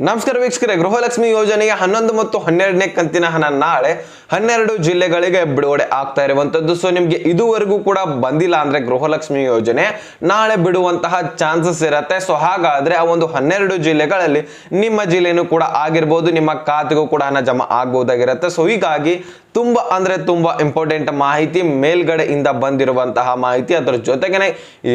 ನಮಸ್ಕಾರ ವೀಕ್ಷಕರೇ, ಗೃಹಲಕ್ಷ್ಮಿ ಯೋಜನೆಯ ಹನ್ನೊಂದು ಮತ್ತು ಹನ್ನೆರಡನೇ ಕಂತಿನ ಹಣ ನಾಳೆ ಹನ್ನೆರಡು ಜಿಲ್ಲೆಗಳಿಗೆ ಬಿಡುಗಡೆ ಆಗ್ತಾ ಇರುವಂತದ್ದು ಸೊ ನಿಮ್ಗೆ ಇದುವರೆಗೂ ಕೂಡ ಬಂದಿಲ್ಲ ಅಂದ್ರೆ ಗೃಹಲಕ್ಷ್ಮಿ ಯೋಜನೆ ನಾಳೆ ಬಿಡುವಂತಹ ಚಾನ್ಸಸ್ ಇರತ್ತೆ. ಸೊ ಹಾಗಾದ್ರೆ ಆ ಒಂದು ಹನ್ನೆರಡು ಜಿಲ್ಲೆಗಳಲ್ಲಿ ನಿಮ್ಮ ಜಿಲ್ಲೆನೂ ಕೂಡ ಆಗಿರ್ಬೋದು, ನಿಮ್ಮ ಖಾತೆಗೂ ಕೂಡ ಹಣ ಜಮಾ ಆಗ್ಬಹುದಾಗಿರುತ್ತೆ ಸೊ ಹೀಗಾಗಿ ತುಂಬಾ ಅಂದರೆ ತುಂಬ ಇಂಪಾರ್ಟೆಂಟ್ ಮಾಹಿತಿ ಮೇಲ್ಗಡೆಯಿಂದ ಬಂದಿರುವಂತಹ ಮಾಹಿತಿ. ಅದರ ಜೊತೆಗೇನೆ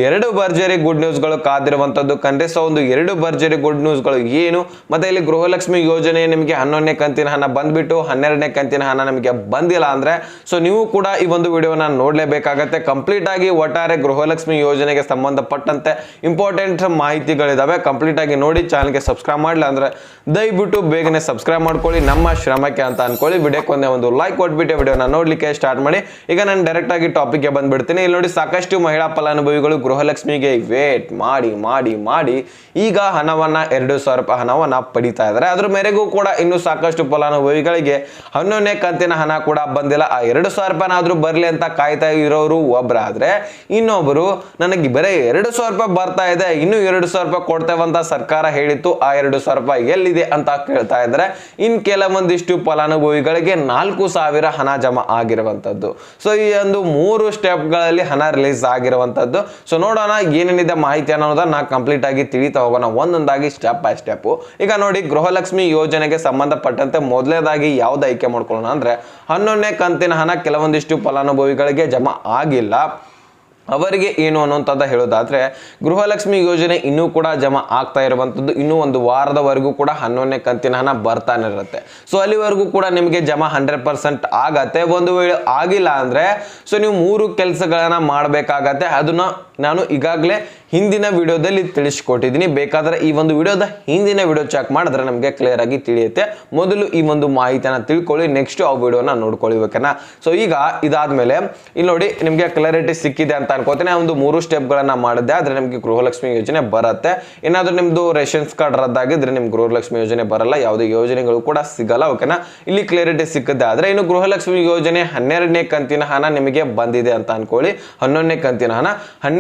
ಎರಡು ಭರ್ಜರಿ ಗುಡ್ ನ್ಯೂಸ್ಗಳು ಕಾದಿರುವಂಥದ್ದು ಕಂಡ್ರೆ ಸೊ ಒಂದು ಎರಡು ಭರ್ಜರಿ ಗುಡ್ ನ್ಯೂಸ್ಗಳು ಏನು? ಮತ್ತೆ ಇಲ್ಲಿ ಗೃಹಲಕ್ಷ್ಮಿ ಯೋಜನೆ ನಿಮಗೆ ಹನ್ನೊಂದನೇ ಕಂತಿನ ಹಣ ಬಂದ್ಬಿಟ್ಟು ಹನ್ನೆರಡನೇ ಕಂತಿನ ಹಣ ನಿಮಗೆ ಬಂದಿಲ್ಲ ಅಂದರೆ ಸೊ ನೀವು ಕೂಡ ಈ ಒಂದು ವಿಡಿಯೋನ ನೋಡಲೇಬೇಕಾಗತ್ತೆ. ಕಂಪ್ಲೀಟ್ ಆಗಿ ಒಟ್ಟಾರೆ ಗೃಹಲಕ್ಷ್ಮಿ ಯೋಜನೆಗೆ ಸಂಬಂಧಪಟ್ಟಂತೆ ಇಂಪಾರ್ಟೆಂಟ್ ಮಾಹಿತಿಗಳಿದ್ದಾವೆ ಕಂಪ್ಲೀಟ್ ಆಗಿ ನೋಡಿ ಚಾನಲ್ಗೆ ಸಬ್ಸ್ಕ್ರೈಬ್ ಮಾಡಲಿಲ್ಲ ಅಂದರೆ ದಯವಿಟ್ಟು ಬೇಗನೆ ಸಬ್ಸ್ಕ್ರೈಬ್ ಮಾಡ್ಕೊಳ್ಳಿ. ನಮ್ಮ ಶ್ರಮಕ್ಕೆ ಅಂತ ಅನ್ಕೊಳ್ಳಿ. ವಿಡಿಯೋಕ್ಕೆ ಒಂದು ಲೈಕ್ ಕೊಟ್ಬಿಟ್ಟು ವಿಡಿಯೋನ ನೋಡ್ಲಿಕ್ಕೆ ಸ್ಟಾರ್ಟ್ ಮಾಡಿ. ಈಗ ನಾನು ಡೈರೆಕ್ಟ್ ಆಗಿ ಟಾಪಿಕ್ಗೆ ಬಂದ್ಬಿಡ್ತೀನಿ. ಇಲ್ಲಿ ನೋಡಿ ಸಾಕಷ್ಟು ಮಹಿಳಾ ಫಲಾನುಭವಿಗಳು ಗೃಹಲಕ್ಷ್ಮಿಗೆ ವೇಟ್ ಮಾಡಿ ಮಾಡಿ ಮಾಡಿ ಈಗ ಹಣವನ್ನ ಎರಡು ಸಾವಿರ ರೂಪಾಯಿ ಹಣವನ್ನ ಪಡಿತಾ ಇದ್ದಾರೆ. ಅದ್ರ ಮೇರೆಗೂ ಕೂಡ ಇನ್ನು ಸಾಕಷ್ಟು ಫಲಾನುಭವಿಗಳಿಗೆ ಹನ್ನೊಂದನೇ ಕಂತಿನ ಹಣ ಕೂಡ ಬಂದಿಲ್ಲ. ಆ ಎರಡು ಸಾವಿರ ರೂಪಾಯಿನಾದರೂ ಬರಲಿ ಅಂತ ಕಾಯ್ತಾ ಇರೋರು ಒಬ್ರಾದ್ರೆ ಇನ್ನೊಬ್ರು ನನಗೆ ಬರೀ ಎರಡು ಸಾವಿರ ರೂಪಾಯಿ ಬರ್ತಾ ಇದೆ, ಇನ್ನು ಎರಡು ಸಾವಿರ ರೂಪಾಯಿ ಕೊಡ್ತೇವಂತ ಸರ್ಕಾರ ಹೇಳಿತ್ತು, ಆ ಎರಡು ಸಾವಿರ ರೂಪಾಯಿ ಎಲ್ಲಿದೆ ಅಂತ ಕೇಳ್ತಾ ಇದ್ದಾರೆ. ಇನ್ ಕೆಲವೊಂದಿಷ್ಟು ಫಲಾನುಭವಿಗಳಿಗೆ ನಾಲ್ಕು ಸಾವಿರ ಹಣ ಜಮಾ ಆಗಿರುವಂಥದ್ದು ಸೊ ಈ ಒಂದು ಮೂರು ಸ್ಟೆಪ್ಗಳಲ್ಲಿ ಹಣ ರಿಲೀಸ್ ಆಗಿರುವಂಥದ್ದು ಸೊ ನೋಡೋಣ ಏನೇನಿದೆ ಮಾಹಿತಿ ಅನ್ನೋದನ್ನ ಕಂಪ್ಲೀಟ್ ಆಗಿ ತಿಳಿತಾ ಹೋಗೋಣ. ಒಂದೊಂದಾಗಿ ಸ್ಟೆಪ್ ಬೈ ಸ್ಟೆಪ್ ಈಗ ನೋಡಿ, ಗೃಹಲಕ್ಷ್ಮಿ ಯೋಜನೆಗೆ ಸಂಬಂಧಪಟ್ಟಂತೆ ಮೊದಲನೇದಾಗಿ ಯಾವ್ದು ಆಯ್ಕೆ ಮಾಡ್ಕೊಳ್ಳೋಣ ಅಂದ್ರೆ ಹನ್ನೊಂದನೇ ಕಂತಿನ ಹಣ ಕೆಲವೊಂದಿಷ್ಟು ಫಲಾನುಭವಿಗಳಿಗೆ ಜಮಾ ಆಗಿಲ್ಲ. ಅವರಿಗೆ ಏನು ಅನ್ನುವಂಥದ್ದು ಹೇಳೋದಾದರೆ, ಗೃಹಲಕ್ಷ್ಮಿ ಯೋಜನೆ ಇನ್ನೂ ಕೂಡ ಜಮಾ ಆಗ್ತಾ ಇರುವಂಥದ್ದು, ಇನ್ನೂ ಒಂದು ವಾರದವರೆಗೂ ಕೂಡ ಹನ್ನೊಂದನೇ ಕಂತಿನ ಹಣ ಬರ್ತಾನೆ ಇರುತ್ತೆ. ಸೊ ಅಲ್ಲಿವರೆಗೂ ಕೂಡ ನಿಮಗೆ ಜಮಾ ಹಂಡ್ರೆಡ್ ಪರ್ಸೆಂಟ್ ಆಗತ್ತೆ. ಒಂದು ವೇಳೆ ಆಗಿಲ್ಲ ಅಂದರೆ ಸೊ ನೀವು ಮೂರು ಕೆಲಸಗಳನ್ನ ಮಾಡಬೇಕಾಗತ್ತೆ. ಅದನ್ನ ನಾನು ಈಗಾಗಲೇ ಹಿಂದಿನ ವಿಡಿಯೋದಲ್ಲಿ ತಿಳಿಸ್ಕೊಟ್ಟಿದ್ದೀನಿ. ಬೇಕಾದ್ರೆ ಈ ಒಂದು ವಿಡಿಯೋದ ಹಿಂದಿನ ವಿಡಿಯೋ ಚೆಕ್ ಮಾಡಿದ್ರೆ ನಮಗೆ ಕ್ಲಿಯರ್ ಆಗಿ ತಿಳಿಯುತ್ತೆ. ಮೊದಲು ಈ ಒಂದು ಮಾಹಿತಿಯನ್ನ ತಿಳ್ಕೊಳ್ಳಿ ನೆಕ್ಸ್ಟ್ ಆ ವಿಡಿಯೋನ ನೋಡ್ಕೊಳ್ಳಿ ಓಕೆನಾ ಸೊ ಈಗ ಇದಾದ್ಮೇಲೆ, ಇಲ್ಲಿ ನೋಡಿ ನಿಮಗೆ ಕ್ಲಾರಿಟಿ ಸಿಕ್ಕಿದೆ ಅಂತ ಅನ್ಕೋತೀನಿ. ಒಂದು ಮೂರು ಸ್ಟೆಪ್ಗಳನ್ನ ಮಾಡಿದೆ ಆದ್ರೆ ನಿಮಗೆ ಗೃಹಲಕ್ಷ್ಮಿ ಯೋಜನೆ ಬರುತ್ತೆ. ಏನಾದರೂ ನಿಮ್ಮದು ರೇಷನ್ಸ್ ಕಾರ್ಡ್ ರದ್ದಾಗಿದ್ರೆ ನಿಮ್ಗೆ ಗೃಹಲಕ್ಷ್ಮಿ ಯೋಜನೆ ಬರಲ್ಲ, ಯಾವುದೇ ಯೋಜನೆಗಳು ಕೂಡ ಸಿಗಲ್ಲ ಓಕೆನಾ ಇಲ್ಲಿ ಕ್ಲಾರಿಟಿ ಸಿಕ್ಕಿದೆ ಆದ್ರೆ ಇನ್ನು ಗೃಹಲಕ್ಷ್ಮಿ ಯೋಜನೆ ಹನ್ನೆರಡನೇ ಕಂತಿನ ಹಣ ನಿಮಗೆ ಬಂದಿದೆ ಅಂತ ಅನ್ಕೊಳ್ಳಿ. ಹನ್ನೊಂದನೇ ಕಂತಿನ ಹಣ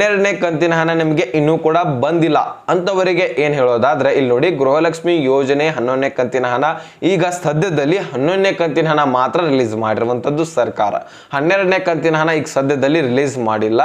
ಹನ್ನೆರಡನೇ ಕಂತಿನ ಹಣ ನಿಮಗೆ ಇನ್ನೂ ಕೂಡ ಬಂದಿಲ್ಲ. ಅಂತವರಿಗೆ ಏನ್ ಹೇಳೋದಾದ್ರೆ, ಇಲ್ಲಿ ನೋಡಿ ಗೃಹಲಕ್ಷ್ಮಿ ಯೋಜನೆ ಹನ್ನೊಂದನೇ ಕಂತಿನ ಹಣ, ಈಗ ಸದ್ಯದಲ್ಲಿ ಹನ್ನೊಂದನೇ ಕಂತಿನ ಹಣ ಮಾತ್ರ ರಿಲೀಸ್ ಮಾಡಿರುವಂತದ್ದು ಸರ್ಕಾರ. ಹನ್ನೆರಡನೇ ಕಂತಿನ ಹಣ ಈಗ ಸದ್ಯದಲ್ಲಿ ರಿಲೀಸ್ ಮಾಡಿಲ್ಲ.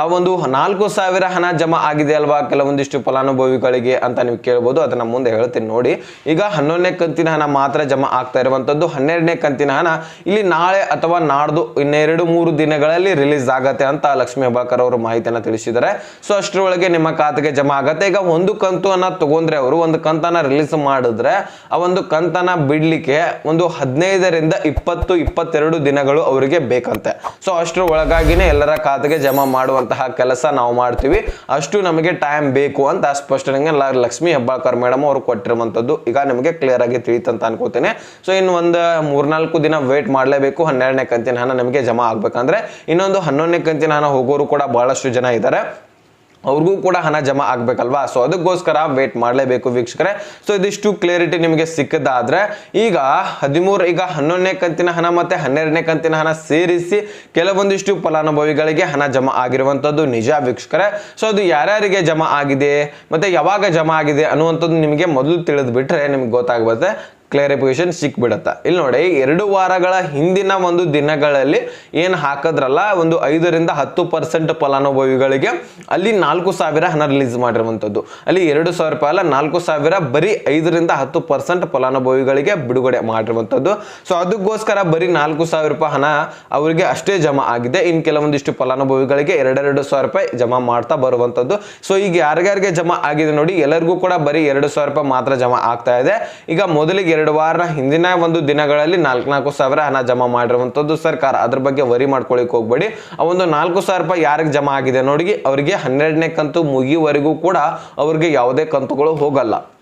ಆ ಒಂದು ನಾಲ್ಕು ಸಾವಿರ ಹಣ ಜಮಾ ಆಗಿದೆ ಅಲ್ವಾ ಕೆಲವೊಂದಿಷ್ಟು ಫಲಾನುಭವಿಗಳಿಗೆ ಅಂತ ನೀವು ಕೇಳ್ಬೋದು, ಅದನ್ನ ಮುಂದೆ ಹೇಳ್ತೀನಿ ನೋಡಿ. ಈಗ ಹನ್ನೊಂದನೇ ಕಂತಿನ ಹಣ ಮಾತ್ರ ಜಮಾ ಆಗ್ತಾ ಇರುವಂತದ್ದು ಹನ್ನೆರಡನೇ ಕಂತಿನ ಹಣ ಇಲ್ಲಿ ನಾಳೆ ಅಥವಾ ನಾಡ್ದು ಇನ್ನೆರಡು ಮೂರು ದಿನಗಳಲ್ಲಿ ರಿಲೀಸ್ ಆಗತ್ತೆ ಅಂತ ಲಕ್ಷ್ಮೀ ಹೆಬ್ಬಾಳ್ಕರ್ ಅವರು ಮಾಹಿತಿಯನ್ನ ತಿಳಿಸಿದ್ದಾರೆ ಸೊ ಅಷ್ಟರೊಳಗೆ ನಿಮ್ಮ ಖಾತೆಗೆ ಜಮಾ ಆಗತ್ತೆ. ಈಗ ಒಂದು ಕಂತು ಅನ್ನ ತಗೊಂಡ್ರೆ ಅವರು, ಒಂದು ಕಂತನ್ನ ರಿಲೀಸ್ ಮಾಡಿದ್ರೆ, ಆ ಒಂದು ಕಂತನ ಬಿಡ್ಲಿಕ್ಕೆ ಒಂದು ಹದಿನೈದರಿಂದ ಇಪ್ಪತ್ತು, ಇಪ್ಪತ್ತೆರಡು ದಿನಗಳು ಅವರಿಗೆ ಬೇಕಂತೆ. ಸೊ ಅಷ್ಟರ ಒಳಗಾಗಿನೇ ಎಲ್ಲರ ಖಾತೆಗೆ ಜಮಾ ಮಾಡುವಂತಹ ಕೆಲಸ ನಾವು ಮಾಡ್ತೀವಿ. ಅಷ್ಟು ನಮಗೆ ಟೈಮ್ ಬೇಕು ಅಂತ ಸ್ಪಷ್ಟನೆಗೆ ಲಕ್ಷ್ಮಿ ಹೆಬ್ಬಾಳ್ಕರ್ ಮೇಡಮ್ ಅವರು ಕೊಟ್ಟಿರುವಂತದ್ದು ಈಗ ನಿಮಗೆ ಕ್ಲಿಯರ್ ಆಗಿ ತಿಳಿತಂತ ಅನ್ಕೋತೇನೆ. ಸೊ ಇನ್ನು ಒಂದು ಮೂರ್ನಾಲ್ಕು ದಿನ ವೇಟ್ ಮಾಡಲೇಬೇಕು. ಹನ್ನೆರಡನೇ ಕಂತಿನ ಹಣ ನಮಗೆ ಜಮಾ ಆಗ್ಬೇಕಂದ್ರೆ. ಇನ್ನೊಂದು ಹನ್ನೊಂದನೇ ಕಂತಿನ ಹಣ ಹೋಗೋರು ಕೂಡ ಬಹಳಷ್ಟು ಜನ ಇದ್ದಾರೆ. ಅವ್ರಿಗೂ ಕೂಡ ಹಣ ಜಮಾ ಆಗ್ಬೇಕಲ್ವಾ? ಸೊ ಅದಕ್ಕೋಸ್ಕರ ವೇಟ್ ಮಾಡಲೇಬೇಕು ವೀಕ್ಷಕರೇ. ಸೊ ಇದಿಷ್ಟು ಕ್ಲಿಯರಿಟಿ ನಿಮಗೆ ಸಿಕ್ಕದಾದ್ರೆ, ಈಗ ಹದಿಮೂರು, ಈಗ ಹನ್ನೊಂದನೇ ಕಂತಿನ ಹಣ ಮತ್ತೆ ಹನ್ನೆರಡನೇ ಕಂತಿನ ಹಣ ಸೇರಿಸಿ ಕೆಲವೊಂದಿಷ್ಟು ಫಲಾನುಭವಿಗಳಿಗೆ ಹಣ ಜಮಾ ಆಗಿರುವಂಥದ್ದು ನಿಜ ವೀಕ್ಷಕರೇ. ಸೊ ಅದು ಯಾರ್ಯಾರಿಗೆ ಜಮಾ ಆಗಿದೆ, ಮತ್ತೆ ಯಾವಾಗ ಜಮಾ ಆಗಿದೆ ಅನ್ನುವಂಥದ್ದು ನಿಮಗೆ ಮೊದಲು ತಿಳಿದ್ಬಿಟ್ರೆ ನಿಮ್ಗೆ ಗೊತ್ತಾಗ್ಬತ್ತೆ ಕ್ಲಾರಿಫಿಕೇಶನ್ ಸಿಕ್ಬಿಡತ್ತ. ಇಲ್ಲಿ ನೋಡಿ, ಎರಡು ವಾರಗಳ ಹಿಂದಿನ ಒಂದು ದಿನಗಳಲ್ಲಿ ಏನು ಹಾಕದ್ರಲ್ಲ, ಒಂದು ಐದರಿಂದ ಹತ್ತು ಪರ್ಸೆಂಟ್ ಫಲಾನುಭವಿಗಳಿಗೆ ಅಲ್ಲಿ ನಾಲ್ಕು ಸಾವಿರ ಹಣ ರಿಲೀಸ್ ಮಾಡಿರುವಂಥದ್ದು. ಅಲ್ಲಿ ಎರಡು ಸಾವಿರ ರೂಪಾಯಿ ಅಲ್ಲ, ನಾಲ್ಕು ಸಾವಿರ ಬರೀ ಐದರಿಂದ ಹತ್ತು ಪರ್ಸೆಂಟ್ ಫಲಾನುಭವಿಗಳಿಗೆ ಬಿಡುಗಡೆ ಮಾಡಿರುವಂಥದ್ದು. ಸೊ ಅದಕ್ಕೋಸ್ಕರ ಬರೀ ನಾಲ್ಕು ಸಾವಿರ ರೂಪಾಯಿ ಹಣ ಅವರಿಗೆ ಅಷ್ಟೇ ಜಮಾ ಆಗಿದೆ. ಇನ್ನು ಕೆಲವೊಂದಿಷ್ಟು ಫಲಾನುಭವಿಗಳಿಗೆ ಎರಡೆರಡು ಸಾವಿರ ರೂಪಾಯಿ ಜಮಾ ಮಾಡ್ತಾ ಬರುವಂಥದ್ದು. ಸೊ ಈಗ ಯಾರ್ಯಾರಿಗೆ ಜಮಾ ಆಗಿದೆ ನೋಡಿ, ಎಲ್ಲರಿಗೂ ಕೂಡ ಬರೀ ಎರಡು ಸಾವಿರ ರೂಪಾಯಿ ಮಾತ್ರ ಜಮಾ ಆಗ್ತಾ ಇದೆ. ಈಗ ಮೊದಲಿಗೆ ವಾರ ಹಿಂದಿನ ಒಂದು ದಿನಗಳಲ್ಲಿ ನಾಲ್ಕು ನಾಲ್ಕು ಸಾವಿರ ಹಣ ಜಮಾ ಮಾಡಿರುವಂಥದ್ದು ಸರ್ಕಾರ. ಅದ್ರ ಬಗ್ಗೆ ವರಿ ಮಾಡ್ಕೊಳ್ಳಿಕ್ಕೆ ಹೋಗ್ಬೇಡಿ. ಆ ಒಂದು ನಾಲ್ಕು ಸಾವಿರ ರೂಪಾಯಿ ಯಾರಿಗೆ ಜಮಾ ಆಗಿದೆ ನೋಡಿ ಅವರಿಗೆ ಹನ್ನೆರಡನೇ ಕಂತು ಮುಗಿಯುವವರೆಗೂ ಕೂಡ ಅವ್ರಿಗೆ ಯಾವುದೇ ಕಂತುಗಳು ಹೋಗಲ್ಲ.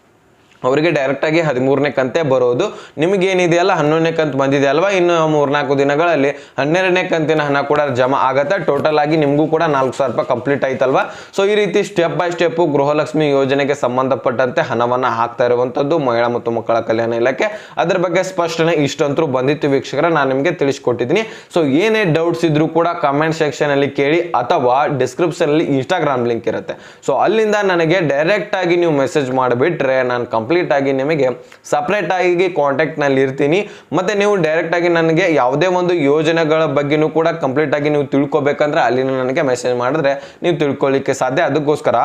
ಅವರಿಗೆ ಡೈರೆಕ್ಟ್ ಆಗಿ ಹದಿಮೂರನೇ ಕಂತೆ ಬರೋದು. ನಿಮಗೆ ಏನಿದೆಯಲ್ಲ ಹನ್ನೊಂದನೇ ಕಂತು ಬಂದಿದೆ ಅಲ್ವಾ? ಇನ್ನು ಮೂರ್ನಾಲ್ಕು ದಿನಗಳಲ್ಲಿ ಹನ್ನೆರಡನೇ ಕಂತಿನ ಹಣ ಕೂಡ ಜಮಾ ಆಗತ್ತೆ. ಟೋಟಲ್ ಆಗಿ ನಿಮಗೂ ಕೂಡ ನಾಲ್ಕು ಸಾವಿರ ರೂಪಾಯಿ ಕಂಪ್ಲೀಟ್ ಆಯ್ತಲ್ವಾ? ಸೊ ಈ ರೀತಿ ಸ್ಟೆಪ್ ಬೈ ಸ್ಟೆಪ್ ಗೃಹಲಕ್ಷ್ಮಿ ಯೋಜನೆಗೆ ಸಂಬಂಧಪಟ್ಟಂತೆ ಹಣವನ್ನು ಹಾಕ್ತಾ ಇರುವಂತದ್ದು ಮಹಿಳಾ ಮತ್ತು ಮಕ್ಕಳ ಕಲ್ಯಾಣ ಇಲಾಖೆ. ಅದ್ರ ಬಗ್ಗೆ ಸ್ಪಷ್ಟನೆ ಇಷ್ಟಂತೂ ಬಂದಿತ್ತು ವೀಕ್ಷಕರ, ನಾನು ನಿಮಗೆ ತಿಳಿಸ್ಕೊಟ್ಟಿದ್ದೀನಿ. ಸೊ ಏನೇ ಡೌಟ್ಸ್ ಇದ್ರೂ ಕೂಡ ಕಮೆಂಟ್ ಸೆಕ್ಷನ್ ಅಲ್ಲಿ ಕೇಳಿ ಅಥವಾ ಡಿಸ್ಕ್ರಿಪ್ಷನ್ ಅಲ್ಲಿ ಇನ್ಸ್ಟಾಗ್ರಾಮ್ ಲಿಂಕ್ ಇರುತ್ತೆ. ಸೊ ಅಲ್ಲಿಂದ ನನಗೆ ಡೈರೆಕ್ಟಾಗಿ ನೀವು ಮೆಸೇಜ್ ಮಾಡಿಬಿಟ್ರೆ ನಾನು ಕಂಪ್ಲೀಟ್ ಕಂಪ್ಲೀಟ್ ಆಗಿ ನಿಮಗೆ ಸಪ್ರೇಟ್ ಆಗಿ ಕಾಂಟ್ಯಾಕ್ಟ್ನಲ್ಲಿ ಇರ್ತೀನಿ. ಮತ್ತೆ ನೀವು ಡೈರೆಕ್ಟ್ ಆಗಿ ನನಗೆ ಯಾವುದೇ ಒಂದು ಯೋಜನೆಗಳ ಬಗ್ಗೆನೂ ಕೂಡ ಕಂಪ್ಲೀಟ್ ಆಗಿ ನೀವು ತಿಳ್ಕೊಬೇಕಂದ್ರೆ ಅಲ್ಲಿ ನನಗೆ ಮೆಸೇಜ್ ಮಾಡಿದ್ರೆ ನೀವು ತಿಳ್ಕೊಳ್ಳಿಕ್ಕೆ ಸಾಧ್ಯ. ಅದಕ್ಕೋಸ್ಕರ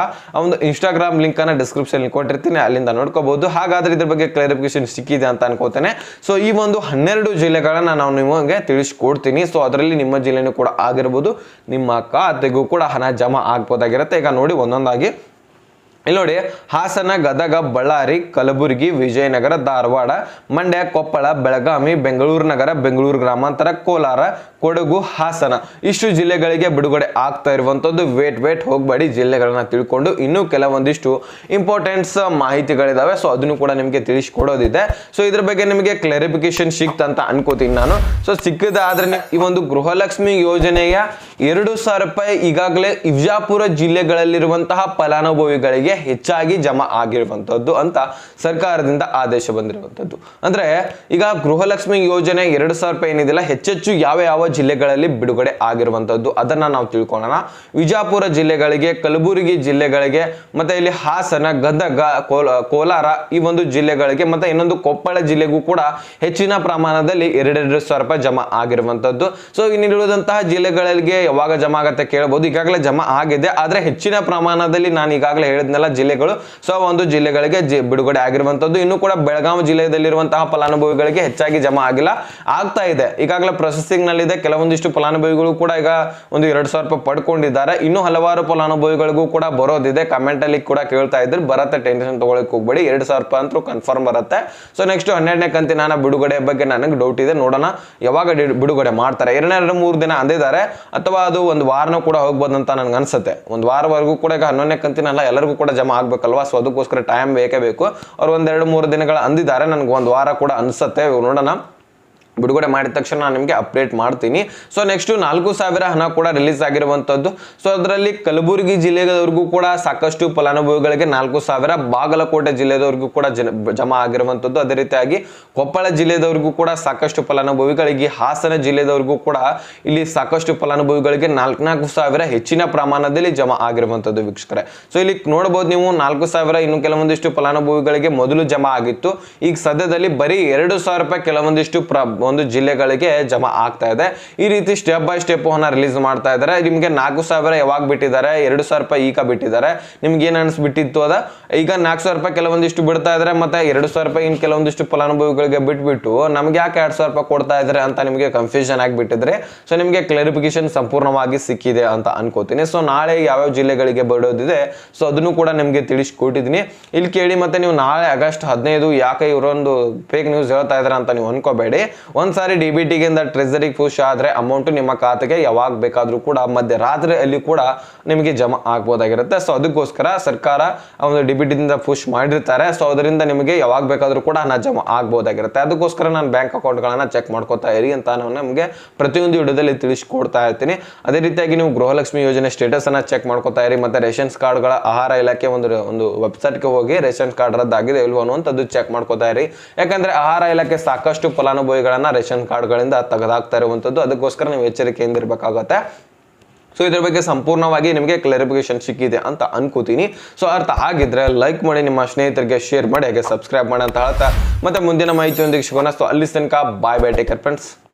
ಒಂದು ಇನ್ಸ್ಟಾಗ್ರಾಮ್ ಲಿಂಕ್ ಅನ್ನ ಡಿಸ್ಕ್ರಿಪ್ಷನ್ ಕೊಟ್ಟಿರ್ತೀನಿ. ಅಲ್ಲಿಂದ ನೋಡ್ಕೋಬಹುದು ಹಾಗಾದ್ರೆ ಇದ್ರ ಬಗ್ಗೆ ಕ್ಲಾರಿಫಿಕೇಶನ್ ಸಿಕ್ಕಿದೆ ಅಂತ ಅನ್ಕೋತೇನೆ. ಸೊ ಈ ಒಂದು ಹನ್ನೆರಡು ಜಿಲ್ಲೆಗಳನ್ನ ನಾವು ನಿಮಗೆ ತಿಳಿಸ್ಕೊಡ್ತೀನಿ. ಸೊ ಅದರಲ್ಲಿ ನಿಮ್ಮ ಜಿಲ್ಲೆನೂ ಕೂಡ ಆಗಿರ್ಬೋದು. ನಿಮ್ಮ ಖಾತೆಗೂ ಕೂಡ ಹಣ ಜಮಾ ಆಗ್ಬೋದಾಗಿರುತ್ತೆ. ಈಗ ನೋಡಿ ಒಂದೊಂದಾಗಿ ಇಲ್ಲಿ ನೋಡಿ, ಹಾಸನ, ಗದಗ, ಬಳ್ಳಾರಿ, ಕಲಬುರಗಿ, ವಿಜಯನಗರ, ಧಾರವಾಡ, ಮಂಡ್ಯ, ಕೊಪ್ಪಳ, ಬೆಳಗಾವಿ, ಬೆಂಗಳೂರು ನಗರ, ಬೆಂಗಳೂರು ಗ್ರಾಮಾಂತರ, ಕೋಲಾರ, ಕೊಡಗು, ಹಾಸನ. ಇಷ್ಟು ಜಿಲ್ಲೆಗಳಿಗೆ ಬಿಡುಗಡೆ ಆಗ್ತಾ ಇರುವಂಥದ್ದು ವೇಟ್ ವೇಟ್ ಹೋಗಬೇಡಿ. ಜಿಲ್ಲೆಗಳನ್ನ ತಿಳ್ಕೊಂಡು ಇನ್ನೂ ಕೆಲವೊಂದಿಷ್ಟು ಇಂಪಾರ್ಟೆಂಟ್ಸ್ ಮಾಹಿತಿಗಳಿದಾವೆ. ಸೊ ಅದನ್ನು ಕೂಡ ನಿಮಗೆ ತಿಳಿಸ್ಕೊಡೋದಿದೆ. ಸೊ ಇದ್ರ ಬಗ್ಗೆ ನಿಮಗೆ ಕ್ಲಾರಿಫಿಕೇಶನ್ ಸಿಕ್ತಂತ ಅನ್ಕೋತೀನಿ ನಾನು. ಸೊ ಸಿಕ್ಕದಾದ್ರೆ ಈ ಒಂದು ಗೃಹಲಕ್ಷ್ಮಿ ಯೋಜನೆಯ ಎರಡು ಸಾವಿರ ರೂಪಾಯಿ ಈಗಾಗಲೇ ವಿಜಾಪುರ ಜಿಲ್ಲೆಗಳಲ್ಲಿರುವಂತಹ ಫಲಾನುಭವಿಗಳಿಗೆ ಹೆಚ್ಚಾಗಿ ಜಮಾ ಆಗಿರುವಂತದ್ದು ಅಂತ ಸರ್ಕಾರದಿಂದ ಆದೇಶ ಬಂದಿರುವಂತದ್ದು ಅಂದ್ರೆ ಈಗ ಗೃಹಲಕ್ಷ್ಮಿ ಯೋಜನೆ ಎರಡು ಸಾವಿರ ರೂಪಾಯಿ ಏನಿದೆಯಲ್ಲ, ಹೆಚ್ಚೆಚ್ಚು ಯಾವ ಯಾವ ಜಿಲ್ಲೆಗಳಲ್ಲಿ ಬಿಡುಗಡೆ ಆಗಿರುವಂತದ್ದು ಅದನ್ನ ನಾವು ತಿಳ್ಕೊಳ್ಳೋಣ. ವಿಜಾಪುರ ಜಿಲ್ಲೆಗಳಿಗೆ, ಕಲಬುರಗಿ ಜಿಲ್ಲೆಗಳಿಗೆ, ಮತ್ತೆ ಇಲ್ಲಿ ಹಾಸನ, ಗದಗ, ಕೋಲ- ಕೋಲಾರ ಈ ಒಂದು ಜಿಲ್ಲೆಗಳಿಗೆ, ಮತ್ತೆ ಇನ್ನೊಂದು ಕೊಪ್ಪಳ ಜಿಲ್ಲೆಗೂ ಕೂಡ ಹೆಚ್ಚಿನ ಪ್ರಮಾಣದಲ್ಲಿ ಎರಡೆರಡು ಸಾವಿರ ರೂಪಾಯಿ ಜಮಾ ಆಗಿರುವಂತದ್ದು ಸೊ ಇನ್ನಿರುವಂತಹ ಜಿಲ್ಲೆಗಳಿಗೆ ಯಾವಾಗ ಜಮಾ ಆಗುತ್ತೆ ಕೇಳಬಹುದು ಈಗಾಗಲೇ ಜಮಾ ಆಗಿದೆ. ಆದರೆ ಹೆಚ್ಚಿನ ಪ್ರಮಾಣದಲ್ಲಿ ನಾನು ಈಗಾಗಲೇ ಹೇಳಿದ್ನೆಲ್ಲ ಜಿಲ್ಲೆಗಳು. ಸೊ ಒಂದು ಜಿಲ್ಲೆಗಳಿಗೆ ಬಿಡುಗಡೆ ಆಗಿರುವಂತದ್ದು. ಇನ್ನು ಕೂಡ ಬೆಳಗಾವಿ ಜಿಲ್ಲೆಯಲ್ಲಿರುವಂತಹ ಫಲಾನುಭವಿಗಳಿಗೆ ಹೆಚ್ಚಾಗಿ ಜಮಾ ಆಗಿಲ್ಲ. ಆಗ್ತಾ ಇದೆ. ಈಗಾಗಲೇ ಪ್ರೊಸೆಸಿಂಗ್ ನಲ್ಲಿದೆ. ಕೆಲವೊಂದಿಷ್ಟು ಫಲಾನುಭವಿಗಳು ಕೂಡ ಈಗ ಒಂದು ಎರಡು ಸಾವಿರ ರೂಪಾಯಿ ಪಡ್ಕೊಂಡಿದ್ದಾರೆ. ಇನ್ನು ಹಲವಾರು ಫಲಾನುಭವಿಗಳಿಗೂ ಕೂಡ ಬರೋದಿದೆ. ಕಮೆಂಟ್ ಅಲ್ಲಿ ಕೂಡ ಕೇಳ್ತಾ ಇದ್ರು. ಬರತ್ತೆ ಟೆನ್ಷನ್ ತಗೊಳಕ್ ಹೋಗ್ಬೇಡಿ. ಎರಡು ಸಾವಿರ ರೂಪಾಯಿ ಅಂತೂ ಕನ್ಫರ್ಮ್ ಬರುತ್ತೆ. ಸೊ ನೆಕ್ಸ್ಟ್ ಹನ್ನೆರಡನೇ ಕಂತಿನ ಬಿಡುಗಡೆ ಬಗ್ಗೆ ನನಗೆ ಡೌಟ್ ಇದೆ. ನೋಡೋಣ. ಯಾವಾಗ ಬಿಡುಗಡೆ ಮಾಡ್ತಾರೆ. ಎರಡೆರಡು ಮೂರು ದಿನ ಅಂದಿದ್ದಾರೆ. ಅಥವಾ ಅದು ಒಂದು ವಾರನೂ ಕೂಡ ಹೋಗ್ಬೋದು ಅಂತ ನನ್ಗೆ ಅನ್ಸುತ್ತೆ ಒಂದು ವಾರವರೆಗೂ ಕೂಡ ಈಗ ಹನ್ನೊಂದನೇ ಕಂತಿನಲ್ಲ, ಎಲ್ಲರಿಗೂ ಕೂಡ ಜಮಾ ಆಗ್ಬೇಕಲ್ವಾ? ಸೊ ಅದಕ್ಕೋಸ್ಕರ ಟೈಮ್ ಬೇಕೇ ಬೇಕು. ಅವ್ರು ಒಂದೆರಡು ಮೂರು ದಿನಗಳ ಅಂದಿದ್ದಾರೆ. ನನಗೆ ಒಂದು ವಾರ ಕೂಡ ಅನಿಸುತ್ತೆ. ನೋಡೋಣ. ಬಿಡುಗಡೆ ಮಾಡಿದ ತಕ್ಷಣ ನಾನು ನಿಮಗೆ ಅಪ್ಡೇಟ್ ಮಾಡ್ತೀನಿ. ಸೊ ನೆಕ್ಸ್ಟ್ ನಾಲ್ಕು ಸಾವಿರ ಹಣ ಕೂಡ ರಿಲೀಸ್ ಆಗಿರುವಂಥದ್ದು ಸೊ ಅದರಲ್ಲಿ ಕಲಬುರಗಿ ಜಿಲ್ಲೆದವರಿಗೂ ಕೂಡ ಸಾಕಷ್ಟು ಫಲಾನುಭವಿಗಳಿಗೆ ನಾಲ್ಕು ಸಾವಿರ, ಬಾಗಲಕೋಟೆ ಜಿಲ್ಲೆದವರೆಗೂ ಕೂಡ ಜನ, ಜಮಾ ಆಗಿರುವಂಥದ್ದು ಅದೇ ರೀತಿಯಾಗಿ ಕೊಪ್ಪಳ ಜಿಲ್ಲೆದವ್ರಿಗೂ ಕೂಡ ಸಾಕಷ್ಟು ಫಲಾನುಭವಿಗಳಿಗೆ, ಹಾಸನ ಜಿಲ್ಲೆದವ್ರಿಗೂ ಕೂಡ ಇಲ್ಲಿ ಸಾಕಷ್ಟು ಫಲಾನುಭವಿಗಳಿಗೆ ನಾಲ್ಕು ನಾಲ್ಕು ಸಾವಿರ ಹೆಚ್ಚಿನ ಪ್ರಮಾಣದಲ್ಲಿ ಜಮಾ ಆಗಿರುವಂಥದ್ದು ವೀಕ್ಷಕರೇ. ಸೊ ಇಲ್ಲಿ ನೋಡಬಹುದು ನೀವು ನಾಲ್ಕು ಸಾವಿರ, ಇನ್ನು ಕೆಲವೊಂದಿಷ್ಟು ಫಲಾನುಭವಿಗಳಿಗೆ ಮೊದಲು ಜಮಾ ಆಗಿತ್ತು. ಈಗ ಸದ್ಯದಲ್ಲಿ ಬರೀ ಎರಡು ಸಾವಿರ ರೂಪಾಯಿ ಕೆಲವೊಂದಿಷ್ಟು ಒಂದು ಜಿಲ್ಲೆಗಳಿಗೆ ಜಮಾ ಆಗ್ತಾ ಇದೆ. ಈ ರೀತಿ ಸ್ಟೆಪ್ ಬೈ ಸ್ಟೆಪ್ ಅನ್ನ ರಿಲೀಸ್ ಮಾಡ್ತಾ ಇದ್ದಾರೆ. ನಿಮಗೆ ನಾಲ್ಕು ಸಾವಿರ ಯಾವಾಗ ಬಿಟ್ಟಿದ್ದಾರೆ? ಎರಡು ಸಾವಿರ ರೂಪಾಯಿ ಈಗ ಬಿಟ್ಟಿದ್ದಾರೆ. ನಿಮ್ಗೆ ಏನ್ ಅನ್ಸ್ಬಿಟ್ಟಿತ್ತು ಅದ? ಈಗ ನಾಲ್ಕು ಸಾವಿರ ರೂಪಾಯಿ ಕೆಲವೊಂದಿಷ್ಟು ಬಿಡ್ತಾ ಇದ್ದಾರೆ ಮತ್ತೆ ಎರಡು ಸಾವಿರ ರೂಪಾಯಿ ಇನ್ನು ಕೆಲವೊಂದಿಷ್ಟು ಫಲಾನುಭವಿಗಳಿಗೆ ಬಿಟ್ಬಿಟ್ಟು ನಮ್ಗೆ ಯಾಕೆ ಎರಡು ಸಾವಿರ ರೂಪಾಯಿ ಕೊಡ್ತಾ ಇದ್ದಾರೆ ಅಂತ ನಿಮಗೆ ಕನ್ಫ್ಯೂಷನ್ ಆಗಿಬಿಟ್ಟಿದ್ರೆ ಸೊ ನಿಮಗೆ ಕ್ಲಾರಿಫಿಕೇಶನ್ ಸಂಪೂರ್ಣವಾಗಿ ಸಿಕ್ಕಿದೆ ಅಂತ ಅನ್ಕೋತೀನಿ. ಸೊ ನಾಳೆ ಯಾವ್ಯಾವ ಜಿಲ್ಲೆಗಳಿಗೆ ಬರೋದಿದೆ ಸೊ ಅದನ್ನು ಕೂಡ ನಿಮಗೆ ತಿಳಿಸ್ಕೊಟ್ಟಿದ್ದೀನಿ. ಇಲ್ಲಿ ಕೇಳಿ ಮತ್ತೆ ನೀವು ನಾಳೆ ಆಗಸ್ಟ್ ಹದಿನೈದು ಯಾಕೆ ಇವರೊಂದು ಫೇಕ್ ನ್ಯೂಸ್ ಹೇಳ್ತಾ ಇದ್ದಾರೆ ಅಂತ ನೀವು ಅನ್ಕೋಬೇಡಿ. ಒಂದ್ಸಾರಿ ಡಿ ಬಿ ಟಿಗಿಂದ ಟ್ರೆಸರಿಗೆ ಪುಷ್ ಆದ್ರೆ ಅಮೌಂಟ್ ನಿಮ್ಮ ಖಾತೆಗೆ ಯಾವಾಗ ಬೇಕಾದ್ರೂ ಕೂಡ ಮಧ್ಯರಾತ್ರಿ ಅಲ್ಲಿ ಕೂಡ ನಿಮಗೆ ಜಮಾ ಆಗ್ಬೋದಾಗಿರುತ್ತೆ. ಸೊ ಅದಕ್ಕೋಸ್ಕರ ಸರ್ಕಾರ ಒಂದು ಡಿ ಬಿ ಟಿಯಿಂದ ಪುಷ್ ಮಾಡಿರ್ತಾರೆ. ಸೊ ಅದರಿಂದ ನಿಮಗೆ ಯಾವಾಗ ಬೇಕಾದ್ರೂ ಕೂಡ ಹಣ ಜಮಾ ಆಗ್ಬೋದಾಗಿರುತ್ತೆ. ಅದಕ್ಕೋಸ್ಕರ ನಾನು ಬ್ಯಾಂಕ್ ಅಕೌಂಟ್ಗಳನ್ನ ಚೆಕ್ ಮಾಡ್ಕೋತಾ ಇರಿ ಅಂತ ನಾನು ನಿಮಗೆ ಪ್ರತಿಯೊಂದು ವಿಡಿಯೋದಲ್ಲಿ ತಿಳಿಸ್ಕೊಡ್ತಾ ಇರ್ತೀನಿ. ಅದೇ ರೀತಿಯಾಗಿ ನೀವು ಗೃಹಲಕ್ಷ್ಮಿ ಯೋಜನೆ ಸ್ಟೇಟಸ್ ಅನ್ನ ಚೆಕ್ ಮಾಡ್ಕೊತಾ ಇರಿ, ಮತ್ತೆ ರೇಷನ್ಸ್ ಕಾರ್ಡ್ಗಳ ಆಹಾರ ಇಲಾಖೆ ಒಂದು ಒಂದು ವೆಬ್ಸೈಟ್ಗೆ ಹೋಗಿ ರೇಷನ್ ಕಾರ್ಡ್ ರದ್ದಾಗಿದೆ ಇಲ್ವೋ ಅನ್ನುವಂಥದ್ದು ಚೆಕ್ ಮಾಡ್ಕೋತಾ ಇರಿ. ಯಾಕಂದ್ರೆ ಆಹಾರ ಇಲಾಖೆ ಸಾಕಷ್ಟು ಫಲಾನುಭವಿಗಳನ್ನ ರೇಷನ್ ಕಾರ್ಡ್ಗಳಿಂದ ತೆಗೆದಾಕ್ತಾ ಇರುವಂಥದ್ದು, ಅದಕ್ಕೋಸ್ಕರ ನೀವು ಎಚ್ಚರಿಕೆಯಿಂದ ಇರಬೇಕಾಗತ್ತೆ. ಸೊ ಇದ್ರ ಬಗ್ಗೆ ಸಂಪೂರ್ಣವಾಗಿ ನಿಮಗೆ ಕ್ಲಾರಿಫಿಕೇಶನ್ ಸಿಕ್ಕಿದೆ ಅಂತ ಅನ್ಕೋತೀನಿ. ಸೊ ಅರ್ಥ ಆಗಿದ್ರೆ ಲೈಕ್ ಮಾಡಿ, ನಿಮ್ಮ ಸ್ನೇಹಿತರಿಗೆ ಶೇರ್ ಮಾಡಿ, ಹಾಗೆ ಸಬ್ಸ್ಕ್ರೈಬ್ ಮಾಡಿ ಅಂತ ಹೇಳ್ತಾ. ಮತ್ತೆ ಮುಂದಿನ ಮಾಹಿತಿಯೊಂದಿಗೆ ಸಿಗೋಣ. ಸೊ ಅಲ್ಲಿ ತನಕ ಬಾಯ್ ಬೈ ಟೇಕರ್ ಫ್ರೆಂಡ್ಸ್